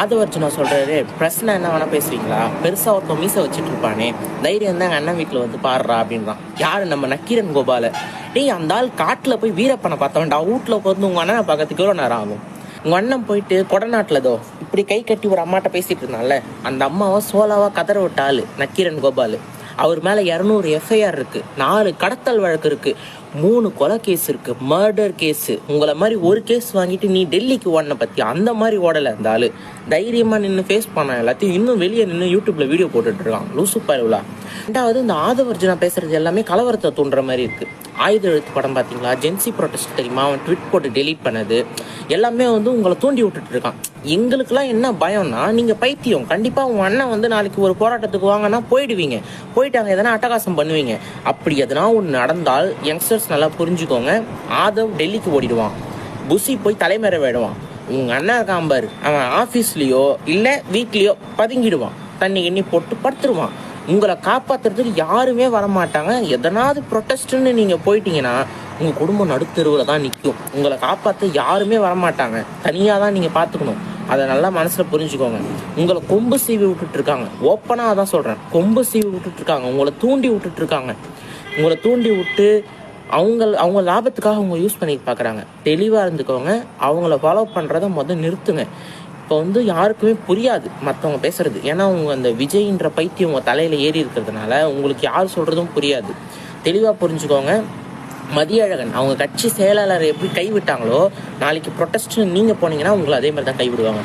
ஆதவர்ஜுனா சொல்கிறாரு பிரச்சனை என்ன வேணால் பேசுகிறீங்களா பெருசாக ஒருத்தன் மீசை வச்சுட்டு இருப்பானே தைரியம் தான் எங்கள் அண்ணன் வீட்டில் வந்து பாடுறா அப்படின்றான். யார் நம்ம நக்கீரன் கோபால? டேய் அந்த ஆள் காட்டில் போய் வீரப்பனை பார்த்தவன்டா. வீட்டில் உட்காந்து உங்க அண்ணனை பார்க்கறதுக்கு எவ்வளோ நேரம் ஆகும்? உங்கள் அண்ணன் போயிட்டு கொடநாட்டுலதோ இப்படி கை கட்டி ஒரு அம்மாட்ட பேசிகிட்டு இருந்தான்ல அந்த அம்மாவை சோலாவாக கதற விட்ட ஆள் நக்கீரன் கோபால். அவர் மேலே இரநூறு எஃப்ஐஆர் இருக்குது நாலு கடத்தல் வழக்கு இருக்குது மூணு கொலை கேஸ் இருக்குது மர்டர் கேஸு உங்களை மாதிரி ஒரு கேஸ் வாங்கிட்டு நீ டெல்லிக்கு ஓடின பற்றி அந்த மாதிரி ஓடல இருந்தாலும் ஆளு. நின்று ஃபேஸ் பண்ண எல்லாத்தையும். இன்னும் வெளியே நின்று யூடியூப்பில் வீடியோ போட்டுட்டு இருக்கான். லூசு பருவலா. ரெண்டாவது இந்த ஆதவர்ஜனா பேசுகிறது எல்லாமே கலவரத்தை தூண்டுற மாதிரி இருக்குது ஆயுத எழுத்து படம் பார்த்தீங்களா ஜென்சி ப்ரொடெஸ்ட் தெரியுமா? அவன் ட்விட் போட்டு டெலீட் பண்ணது. எல்லாமே வந்து உங்களை தூண்டி விட்டுட்டு இருக்கான். எங்களுக்கெல்லாம் என்ன பயம்னா நீங்கள் பைத்தியம். கண்டிப்பாக உங்கள் அண்ணன் வந்து நாளைக்கு ஒரு போராட்டத்துக்கு வாங்கன்னா போயிடுவீங்க. போயிட்டு அங்கே எதனா அட்டகாசம் பண்ணுவீங்க. அப்படி எதனா ஒன்று நடந்தால் யங்ஸ்டர்ஸ் நல்லா புரிஞ்சுக்கோங்க. ஆதவ் டெல்லிக்கு ஓடிடுவான். புசி போய் தலைமறை வேடுவான். உங்கள் அண்ணன் இருக்கான் பாரு. அவன் ஆஃபீஸ்லேயோ இல்லை வீட்லேயோ பதுங்கிடுவான். தண்ணி எண்ணி போட்டு படுத்துருவான். உங்களை காப்பாத்துறதுக்கு யாருமே வரமாட்டாங்க. எதனாவது ப்ரொட்டஸ்ட்னு நீங்கள் போயிட்டீங்கன்னா உங்கள் குடும்பம் நடுத்தெருவில் தான் நிற்கும் உங்களை காப்பாற்ற யாருமே வரமாட்டாங்க. தனியாக தான் நீங்கள் பார்த்துக்கணும் அதை நல்லா மனசில் புரிஞ்சுக்கோங்க. உங்களை கொம்பு சீவி விட்டுட்ருக்காங்க ஓப்பனாக தான் சொல்கிறேன் கொம்பு சீவி விட்டுட்ருக்காங்க உங்களை தூண்டி விட்டுட்டு இருக்காங்க உங்களை தூண்டி விட்டு அவங்க அவங்க லாபத்துக்காக அவங்க யூஸ் பண்ணி பார்க்குறாங்க தெளிவாக இருந்துக்கோங்க. அவங்கள ஃபாலோ பண்ணுறத முதல் நிறுத்துங்க. இப்போ வந்து யாருக்குமே புரியாது மற்றவங்க பேசுறது. ஏன்னா அவங்க அந்த விஜய்ன்ற பைத்தியம் உங்கள் தலையில் ஏறி இருக்கிறதுனால உங்களுக்கு யார் சொல்கிறதும் புரியாது. தெளிவாக புரிஞ்சுக்கோங்க. மதியழகன் அவங்க கட்சி செயலாளரை எப்படி கைவிட்டாங்களோ நாளைக்கு ப்ரொட்டஸ்ட் நீங்கள் போனீங்கன்னா உங்களை அதே மாதிரி தான் கைவிடுவாங்க.